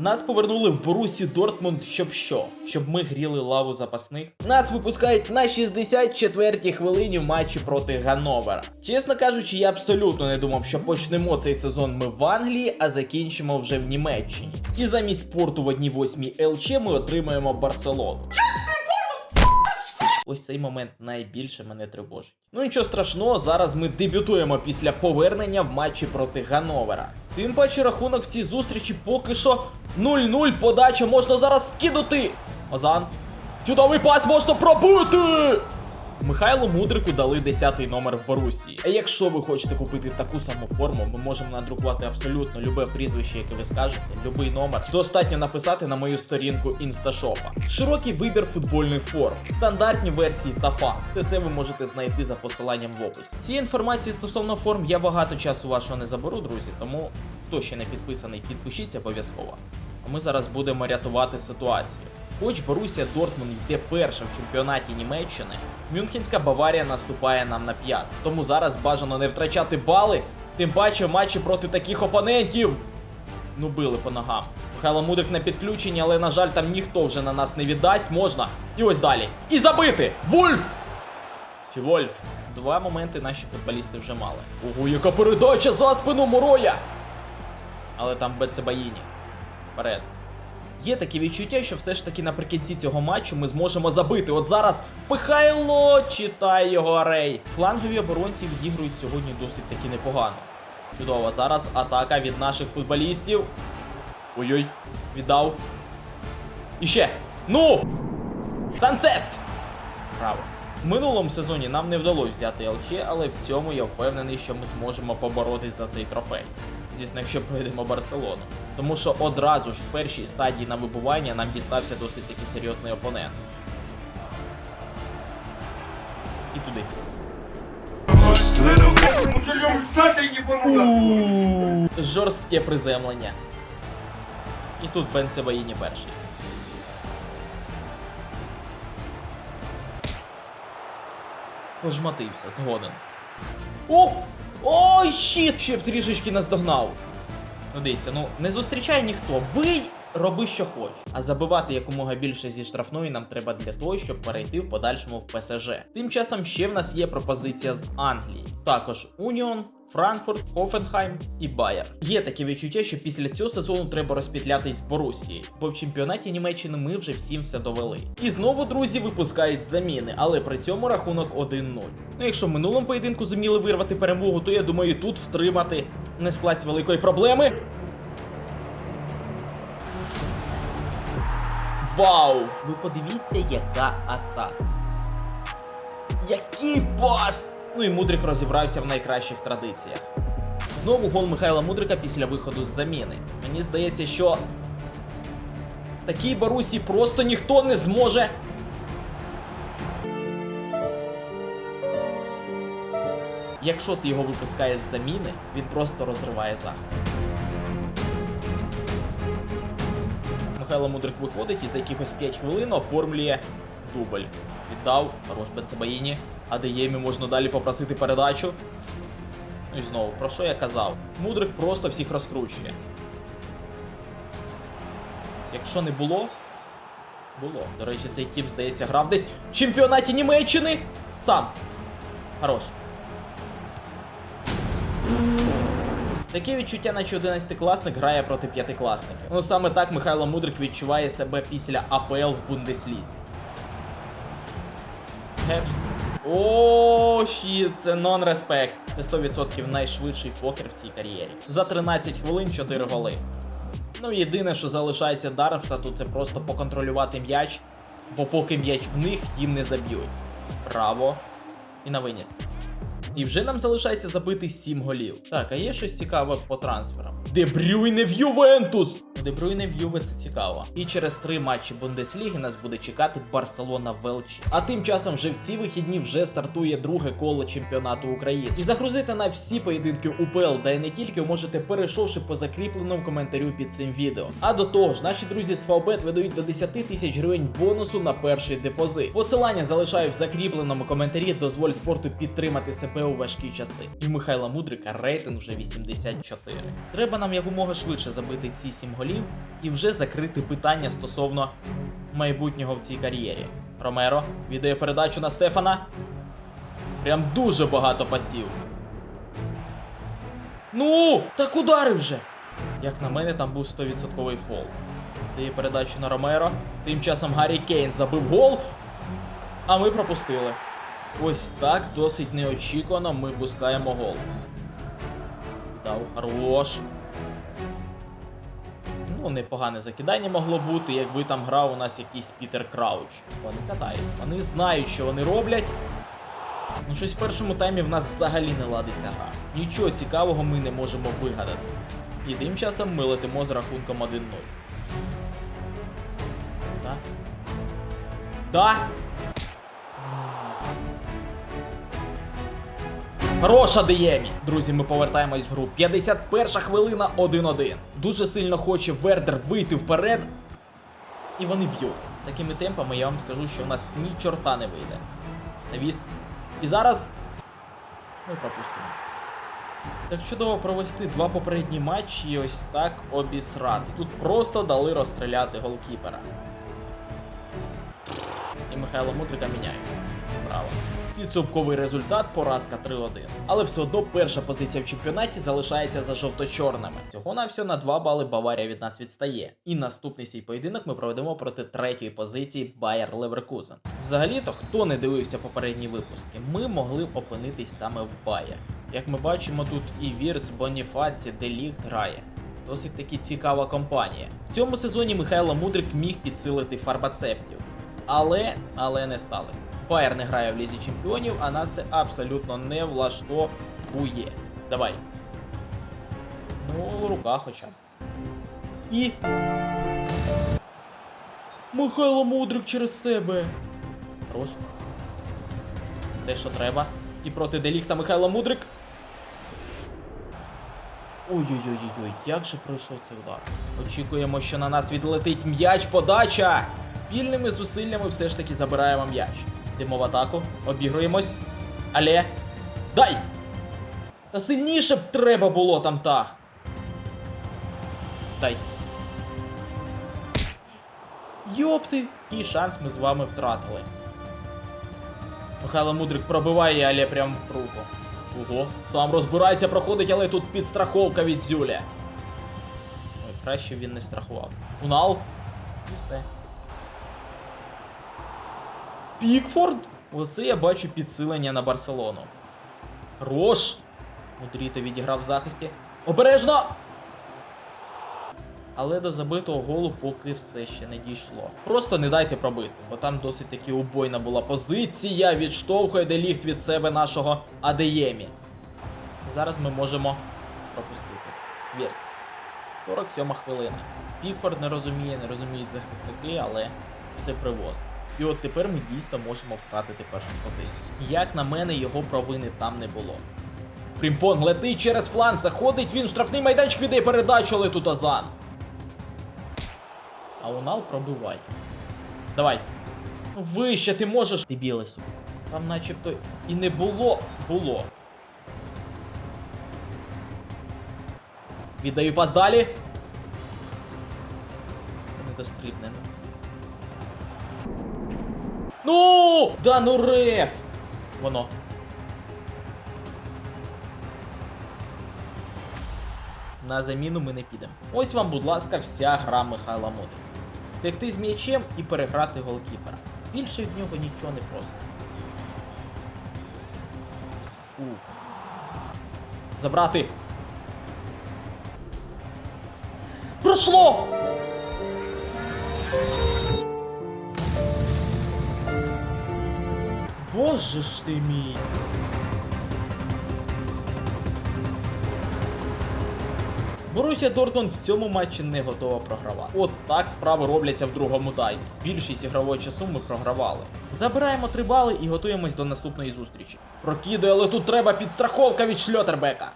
Нас повернули в Борусі Дортмунд, щоб що? Щоб ми гріли лаву запасних. Нас випускають на 64-й хвилині в матчі проти Гановера. Чесно кажучи, я абсолютно не думав, що почнемо цей сезон ми в Англії, а закінчимо вже в Німеччині. І замість порту в одній восьмій ЛЧ ми отримаємо Барселону. Ось цей момент найбільше мене тривожить. Ну нічого страшного, зараз ми дебютуємо після повернення в матчі проти Гановера. Тим паче рахунок в цій зустрічі поки що 0-0 подача можна зараз скинути. Озан. Чудовий пас можна пробити! Михайлу Мудрику дали 10-й номер в Борусії. А якщо ви хочете купити таку саму форму, ми можемо надрукувати абсолютно любе прізвище, яке ви скажете, любий номер. Достатньо написати на мою сторінку інсташопа. Широкий вибір футбольних форм, стандартні версії та фан. Все це ви можете знайти за посиланням в описі. Ці інформації стосовно форм я багато часу вашого не заберу, друзі. Тому хто ще не підписаний, підпишіться обов'язково. А ми зараз будемо рятувати ситуацію. Хоч Борусія Дортмунд йде перша в чемпіонаті Німеччини, Мюнхенська Баварія наступає нам на п'ят. Тому зараз бажано не втрачати бали, тим паче матчі проти таких опонентів. Ну, били по ногам. Михайло Мудрик на підключенні, але, на жаль, там ніхто вже на нас не віддасть. Можна. І ось далі. І забити! Вульф! Чи Вольф? Два моменти наші футболісти вже мали. Ого, яка передача за спину Мороя! Але там Бецебаїні. Вперед. Є таке відчуття, що все ж таки наприкінці цього матчу ми зможемо забити. От зараз Михайло читає його арей. Флангові оборонці відігрують сьогодні досить таки непогано. Чудово, зараз атака від наших футболістів. Ой-ой, віддав. І ще. Ну! Сансет! Браво. В минулому сезоні нам не вдалося взяти ЛЧ, але в цьому я впевнений, що ми зможемо поборотись за цей трофей. Звісно, якщо пройдемо Барселону. Тому що одразу ж в першій стадії на вибування нам дістався досить таки серйозний опонент. І туди. Жорстке приземлення. І тут Бен Себаїні перший. Пожматився, згоден. О! Ой, щит! Ще б трішечки наздогнав. Ну дивіться, ну не зустрічай ніхто. Бий, роби що хочеш. А забивати якомога більше зі штрафної нам треба для того, щоб перейти в подальшому в ПСЖ. Тим часом ще в нас є пропозиція з Англії. Також Уніон. Франкфурт, Хофенхайм і Байер. Є таке відчуття, що після цього сезону треба розпітлятись з Борусією, бо в чемпіонаті Німеччини ми вже всім все довели. І знову друзі випускають заміни, але при цьому рахунок 1-0. Ну якщо в минулому поєдинку зуміли вирвати перемогу, то я думаю, тут втримати не скласть великої проблеми. Вау! Ви подивіться, яка атака. Який пас! Ну і Мудрик розібрався в найкращих традиціях. Знову гол Михайла Мудрика після виходу з заміни. Мені здається, що такій Барусі просто ніхто не зможе. Якщо ти його випускаєш з заміни, він просто розриває захист. Михайло Мудрик виходить і за якихось 5 хвилин оформлює дубль. Віддав, хорош Бенцебаїні. Адеємі можна далі попросити передачу. Ну і знову, про що я казав? Мудрик просто всіх розкручує. Якщо не було. Було. До речі, цей тіп, здається, грав десь в чемпіонаті Німеччини. Сам. Хорош. Таке відчуття, наче 11-класник грає проти п'ятикласників. Ну саме так Михайло Мудрик відчуває себе після АПЛ в Бундеслізі. Гепс. О, щіт, це нон-респект. Це 100% найшвидший покер в цій кар'єрі. За 13 хвилин 4 голи. Ну, єдине, що залишається Дармштату, це просто поконтролювати м'яч, бо поки м'яч в них, їм не заб'ють. Право. І на виніс. І вже нам залишається забити 7 голів. Так, а є щось цікаве по трансферам. Де Брюйне в Ювентус! Де Брюйне в Юве це цікаво. І через три матчі Бундесліги нас буде чекати Барселона Велчі. А тим часом вже в ці вихідні вже стартує друге коло чемпіонату України. І загрузити на всі поєдинки УПЛ, да й не тільки можете перейшовши по закріпленому коментарю під цим відео. А до того ж, наші друзі з Фавбет видають до 10 тисяч гривень бонусу на перший депозит. Посилання залишаю в закріпленому коментарі. Дозволь спорту підтримати себе у важкі часи. І Михайла Мудрика рейтинг вже 84. Треба нам якомога швидше забити ці 7 голів і вже закрити питання стосовно майбутнього в цій кар'єрі. Ромеро віддає передачу на Стефана. Прям дуже багато пасів. Ну, так удари вже! Як на мене, там був 100% фол. Дає передачу на Ромеро. Тим часом Гаррі Кейн забив гол. А ми пропустили. Ось так досить неочікувано ми пускаємо гол. Дав хорош. Ну, непогане закидання могло бути, якби там грав у нас якийсь Пітер Крауч. Вони катають. Вони знають, що вони роблять. Ну, щось в першому таймі в нас взагалі не ладиться гра. Нічого цікавого ми не можемо вигадати. І тим часом ми летимо з рахунком 1-0. Да? Да? Хороша Деємі! Друзі, ми повертаємось в гру. 51 хвилина 1-1. Дуже сильно хоче Вердер вийти вперед. І вони б'ють. Такими темпами я вам скажу, що в нас ні чорта не вийде. Навіс. І зараз. Ми пропустимо. Так чудово провести два попередні матчі і ось так обісрати. Тут просто дали розстріляти голкіпера. І Михайло Мудрика міняють. Браво. Підсумковий результат поразка 3-1. Але все одно перша позиція в чемпіонаті залишається за жовто-чорними. Всього на всього на 2 бали Баварія від нас відстає. І наступний свій поєдинок ми проведемо проти третьої позиції Байер Леверкузен. Взагалі-то, хто не дивився попередні випуски, ми могли б опинитись саме в Байер. Як ми бачимо, тут і Вірц, Боніфаці, Деліхт грає. Досить таки цікава компанія. В цьому сезоні Михайло Мудрик міг підсилити фармацептів, але, але не стали. Байер не грає в лізі чемпіонів, а нас це абсолютно не влаштовує. Давай. Ну, рука хоча б. І. Михайло Мудрик через себе. Хорош. Те, що треба. І проти Деліхта Михайло Мудрик. Ой-ой-ой-ой, як же пройшов цей удар. Очікуємо, що на нас відлетить м'яч подача. Спільними зусиллями все ж таки забираємо м'яч. Йдемо в атаку, обігруємось. Але. Дай! Та сильніше б треба було там так. Дай. Йопти! Який шанс ми з вами втратили. Михайло Мудрик пробиває, але прям в руку. Ого, сам розбирається, проходить, але тут підстраховка від Зюля. Ой, краще він не страхував. Унал. І все. Пікфорд? Оце я бачу підсилення на Барселону. Рош! Мудріто відіграв в захисті. Обережно! Але до забитого голу поки все ще не дійшло. Просто не дайте пробити, бо там досить таки убойна була позиція. Відштовхує деліхт від себе нашого Адеємі. Зараз ми можемо пропустити. Вірць. 47 хвилина. Пікфорд не розуміє, не розуміють захисники, але це привоз. І от тепер ми дійсно можемо втратити першу позицію. Як на мене, його провини там не було. Фрімпонг летить через фланг, заходить він, штрафний майданчик віддає передачу, але тут Азан. А Унал пробивай. Давай. Ну, Вище ти можеш. Ти білий суп. Там начебто і не було. Було. Віддаю пас далі. Не дострібне. Ну! Да ну реф! Воно. На заміну ми не підемо. Ось вам, будь ласка, вся гра Михайла Мудрика. Втекти з м'ячем і переграти голкіпера. Більше в нього нічого не просто. Ух. Забрати. Пройшло! Боже ж ти мій. Боруся Дортмунд в цьому матчі не готова програвати. От так справи робляться в другому таймі. Більшість ігрового часу ми програвали. Забираємо три бали і готуємось до наступної зустрічі. Прокидує, але тут треба підстраховка від Шльотербека.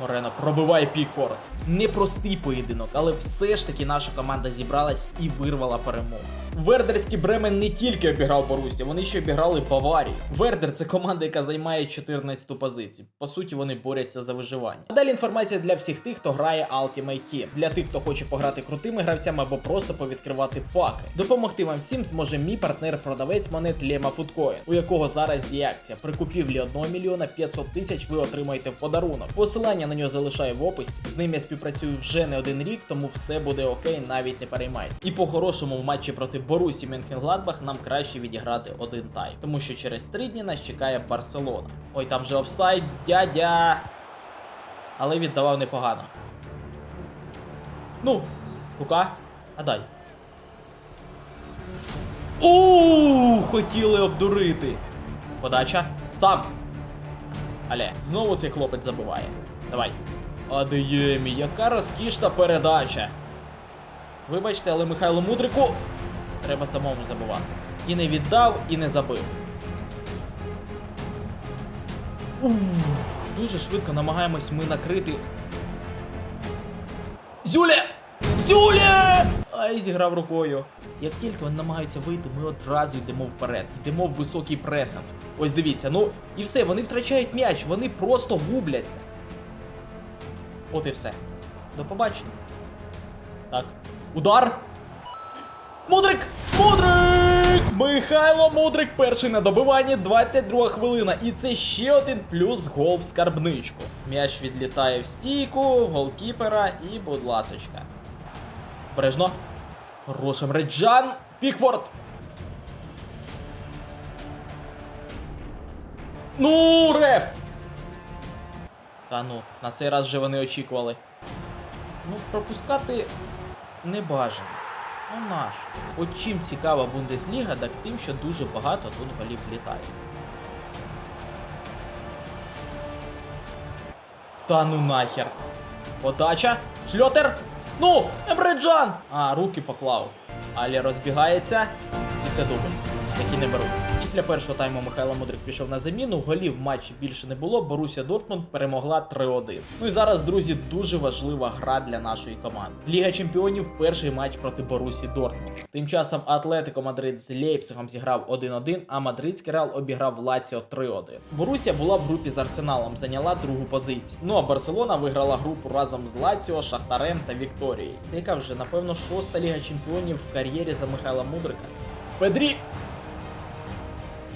Морено пробиває Пікфорд. Непростий поєдинок, але все ж таки наша команда зібралась і вирвала перемогу. Вердерський Бремен не тільки обіграв Борусі, вони ще обіграли Баварію. Вердер це команда, яка займає 14-ту позицію. По суті, вони борються за виживання. А далі інформація для всіх тих, хто грає Ultimate Team. Для тих, хто хоче пограти крутими гравцями або просто повідкривати паки. Допомогти вам всім зможе мій партнер-продавець монет Лема Foodcoin, у якого зараз діє акція. При купівлі 1 мільйона 500 тисяч ви отримаєте в подарунок. Посилання на нього залишаю в описі. З ним я співпрацюю вже не один рік, тому все буде окей, навіть не переймайте. І по хорошому в матчі проти Борусі Менхенгладбах нам краще відіграти один тайм, тому що через три дні нас чекає Барселона. Ой, там же офсайд, дядя. Але віддавав непогано. Ну, рука, а дай. У, хотіли обдурити. Подача. Сам. Але знову цей хлопець забиває. Давай. Адеємі, яка розкішна передача. Вибачте, але Михайло Мудрику треба самому забувати. І не віддав, і не забив. Дуже швидко намагаємось ми накрити. Зюля! Зюля! Ай, зіграв рукою. Як тільки вони намагаються вийти, ми одразу йдемо вперед, йдемо в високий пресинг. Ось дивіться, ну і все, вони втрачають м'яч, вони просто губляться. От і все. До побачення. Так. Удар. Мудрик! Мудрик! Михайло Мудрик перший на добиванні, 22 хвилина. І це ще один плюс гол в скарбничку. М'яч відлітає в стійку, голкіпера і, будь ласочка. Бережно. Хорошим Реджан. Пікфорд. Ну, реф! Та ну, на цей раз вже вони очікували. Ну, пропускати не бажано. Ну наш. От чим цікава Бундесліга, так тим, що дуже багато тут голів літає. Та ну нахер. Подача. Шльотер. Ну! Ембреджан! А, руки поклав. Алі розбігається. І це дубль. Такі не беруть. Після першого тайму Михайло Мудрик пішов на заміну. Голів матчі більше не було. Боруся Дортмунд перемогла 3-1. Ну і зараз, друзі, дуже важлива гра для нашої команди. Ліга Чемпіонів перший матч проти Борусі Дортмунд. Тим часом Атлетико Мадрид з Лейпцигом зіграв 1-1, а мадридський Реал обіграв Лаціо 3-1. Борусія була в групі з Арсеналом, зайняла другу позицію. Ну а Барселона виграла групу разом з Лаціо, Шахтарем та Вікторією. Яка вже, напевно, шоста Ліга Чемпіонів в кар'єрі за Михайла Мудрика. Педрі!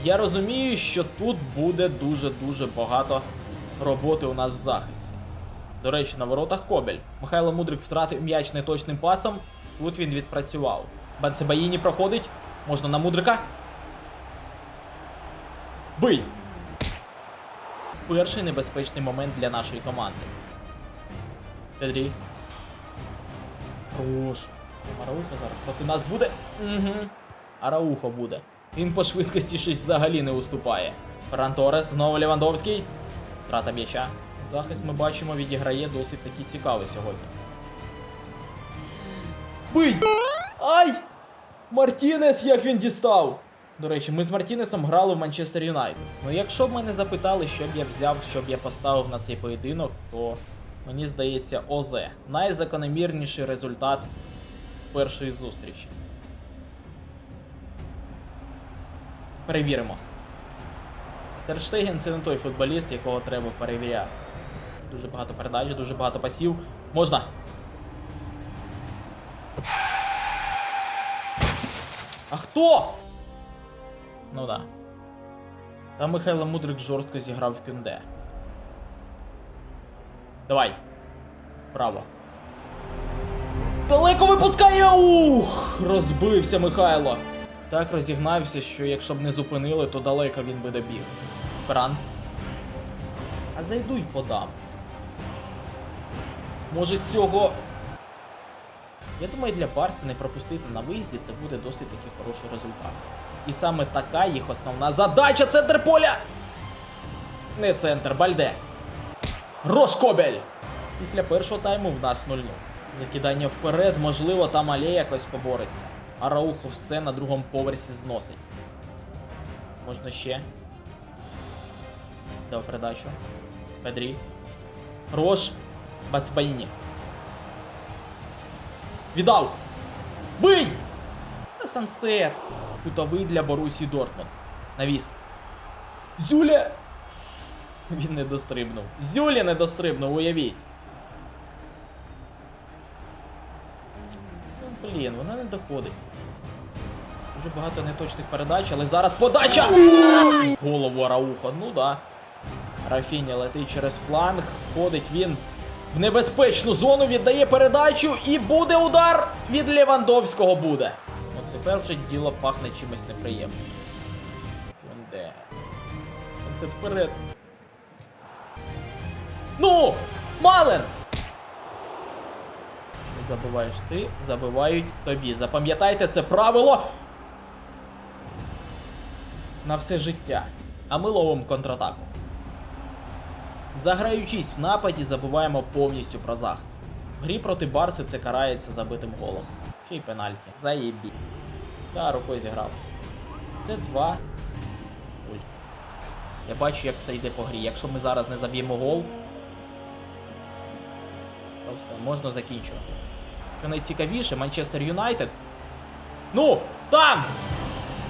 Я розумію, що тут буде дуже-дуже багато роботи у нас в захисті. До речі, на воротах Кобель. Михайло Мудрик втратив м'яч неточним пасом. Тут він відпрацював. Банцебаїні проходить. Можна на Мудрика. Бий! Перший небезпечний момент для нашої команди. Педрі. Хорош. Араухо зараз проти нас буде. Угу. Араухо буде. Він по швидкості щось взагалі не уступає. Торес, знову Левандовський. Втрата м'яча. Захист ми бачимо відіграє досить таки цікавий сьогодні. Бий! Ай! Мартінес, як він дістав! До речі, ми з Мартінесом грали в Манчестер Юнайтед. Ну якщо б мене запитали, що б я взяв, що б я поставив на цей поєдинок, то мені здається ОЗ. Найзакономірніший результат першої зустрічі. Перевіримо. Терштеген це не той футболіст, якого треба перевіряти. Дуже багато передач, дуже багато пасів. Можна. А хто? Ну да. Там Михайло Мудрик жорстко зіграв в кюнде. Давай. Браво. Далеко випускає! Ух! Розбився Михайло. Так розігнався, що якщо б не зупинили, то далеко він би добіг. Фран. А зайду й подам. Може з цього. Я думаю, для Барса не пропустити на виїзді це буде досить таки хороший результат. І саме така їх основна задача центр поля! Не центр, Бальде. Рошкобель! Після першого тайму в нас 0-0. Закидання вперед, можливо, там Але якось побореться. А Раухо все на другому поверсі зносить. Можна ще. Дав передачу. Педрі. Рош. Басбаїні. Віддав. Бий! Та Сансет. Кутовий для Борусі Дортмунд. Навіс. Зюля! Він не дострибнув. Зюля не дострибнув, уявіть. Блін, вона не доходить. Дуже багато неточних передач, але зараз подача! Голову Араухо, ну да. Рафіня летить через фланг, входить він в небезпечну зону, віддає передачу і буде удар від Левандовського буде. От тепер вже діло пахне чимось неприємним. Кюнде. Це вперед. Ну! Мален! Не забуваєш ти, забивають тобі. Запам'ятайте це правило на все життя. А ми ловимо контратаку. Заграючись в нападі, забуваємо повністю про захист. В грі проти Барси це карається забитим голом. Ще й пенальті. Заєбі. Та рукою зіграв. Це 2. 0. Я бачу, як все йде по грі. Якщо ми зараз не заб'ємо гол, то все, можна закінчувати. Що найцікавіше, Манчестер Юнайтед. Ну! Там!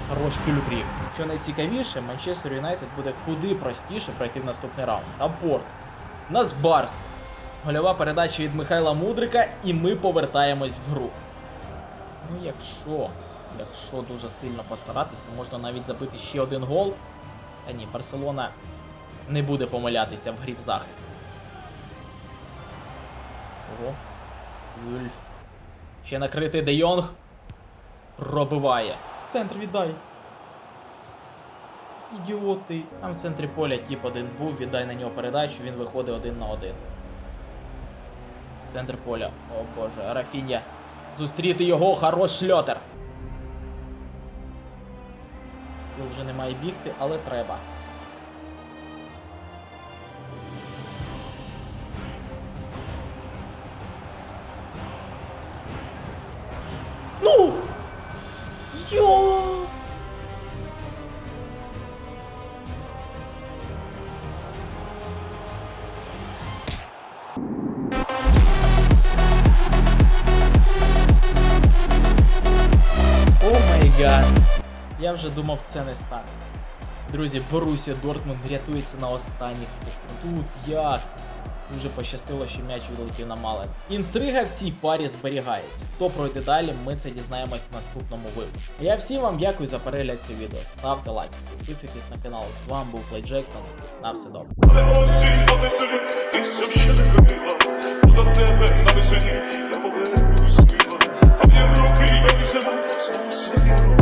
Хорош фільгрів. Що найцікавіше, Манчестер Юнайтед буде куди простіше пройти в наступний раунд. Там порт. Нас Барс. Гольова передача від Михайла Мудрика, і ми повертаємось в гру. Ну, якщо, якщо дуже сильно постаратись, то можна навіть забити ще один гол. Та ні, Барселона не буде помилятися в грі в захист. Ого. Вульф. Ще накритий Де Йонг. Пробиває. Центр віддай. Ідіоти. Там в центрі поля тіп один був, віддай на нього передачу, він виходить один на один. Центр поля. О боже, Рафіння. Зустріти його, хорош шльотер. Сил вже немає бігти, але треба. Гад. Я вже думав, це не станеться. Друзі, Борусія Дортмунд рятується на останніх секунд. Тут як? Дуже пощастило, що м'яч відлетів на Мален. Інтрига в цій парі зберігається. Хто пройде далі, ми це дізнаємось в наступному випуску. Я всім вам дякую за перегляд цього відео. Ставте лайк, підписуйтесь на канал. З вами був Плей Джексон. На все добре. Твої руки, я